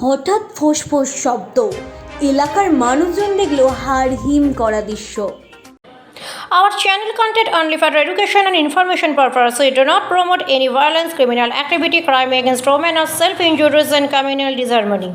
হঠাৎ ফোঁসফোঁস শব্দ। এলাকার মানুষজন দেখল হাড় হিম করা দৃশ্য। Our channel content only for education and information purpose it do not promote any violence criminal activity crime against women of self injuries and communal disharmony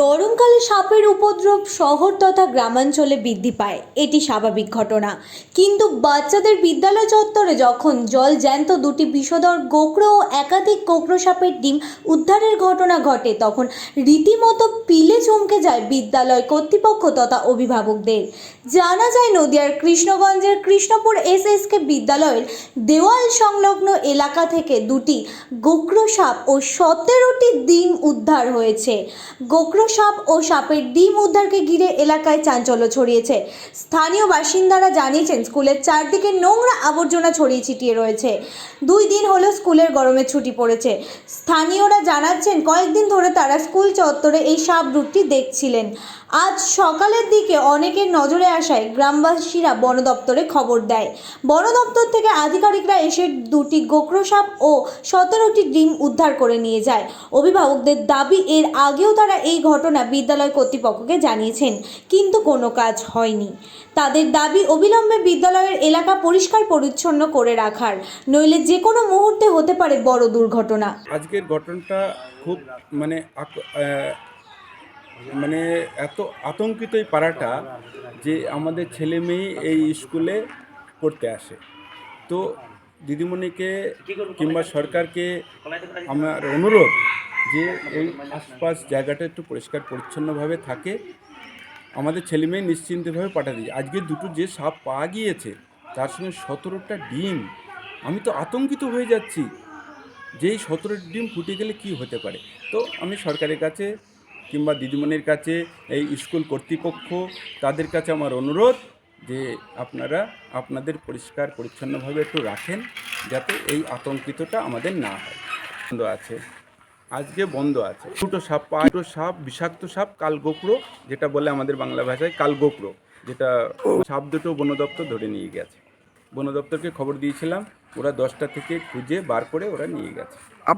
গরমকালে সাপের উপদ্রব শহর তথা গ্রামাঞ্চলে বৃদ্ধি পায়। এটি স্বাভাবিক ঘটনা। কিন্তু বাচ্চাদের বিদ্যালয় চত্বরে যখন জল জ্যান্ত দুটি বিষধর গোকরো ও একাধিক গোকরো সাপের ডিম উদ্ধারের ঘটনা ঘটে, তখন রীতিমতো পিলে চমকে যায় বিদ্যালয় কর্তৃপক্ষ তথা অভিভাবকদের। জানা যায়, নদিয়ার কৃষ্ণগঞ্জের কৃষ্ণপুর এসএসকে বিদ্যালয়ের দেওয়াল সংলগ্ন এলাকা থেকে দুটি গোকরো সাপ ও সতেরোটি ডিম উদ্ধার হয়েছে। গোকরো সাপ ও সাপের ডিম উদ্ধারকে ঘিরে এলাকায় চাঞ্চল্য ছড়িয়েছে। স্থানীয় বাসিন্দারা জানিয়েছেন, স্কুলের চারদিকে নোংরা আবর্জনা ছড়িয়ে ছিটিয়ে রয়েছে। দুই দিন হলো স্কুলের গরমে ছুটি পড়েছে। স্থানীয়রা জানাচ্ছেন, কয়েকদিন ধরে তারা স্কুল চত্বরে এই সাপ রুটটি দেখছিলেন। আজ সকালের দিকে অনেকের নজরে আসায় গ্রামবাসীরা বন দপ্তরে খবর দেয়। বন দপ্তর থেকে আধিকারিকরা এসে দুটি গোকরো সাপ ও সতেরোটি ডিম উদ্ধার করে নিয়ে যায়। অভিভাবকদের দাবি, এর আগেও তারা এই ঘটনা বিদ্যালয় কর্তৃপক্ষকে জানিয়েছেন, কিন্তু কোনো কাজ হয়নি। তাদের দাবি অবিলম্বে বিদ্যালয়ের এলাকা পরিষ্কার পরিচ্ছন্ন করে রাখার, নইলে যে কোনো মুহূর্তে হতে পারে বড় দুর্ঘটনা। আজকের ঘটনাটা খুব মানে মানে এত আতঙ্কিত এই পাড়াটা যে আমাদের ছেলে মেয়ে এই স্কুলে পড়তে আসে। তো দিদিমণিকে কিংবা সরকারকে আমার অনুরোধ যে এই আশপাশ জায়গাটা একটু পরিষ্কার পরিচ্ছন্নভাবে থাকে। আমাদের ছেলে মেয়ে নিশ্চিন্তভাবে পাঠা দিই আজকে দুটো যে সাপ পাওয়া গিয়েছে তার সঙ্গে সতেরোটা ডিম। আমি তো আতঙ্কিত হয়ে যাচ্ছি যে এই সতেরোটি ডিম ফুটে গেলে কি হতে পারে। তো আমি সরকারের কাছে কিংবা দিদিমণির কাছে এই স্কুল কর্তৃপক্ষ তাদের কাছে আমার অনুরোধ যে আপনারা আপনাদের পরিষ্কার, পরিচ্ছন্নভাবে একটু রাখেন যাতে এই আতঙ্কিতটা আমাদের না হয়। বন্ধ আছে। আজকে বন্ধ আছে। দুটো সাপ পা- দুটো সাপ, বিষাক্ত সাপ কাল গোকরো যেটা বলে আমাদের বাংলা ভাষায় কাল গোকরো যেটা সাপ দুটো বন দপ্তর ধরে নিয়ে গেছে। বন দপ্তরকে খবর দিয়েছিলাম, ওরা দশটা থেকে খুঁজে বার করে ওরা নিয়ে গেছে।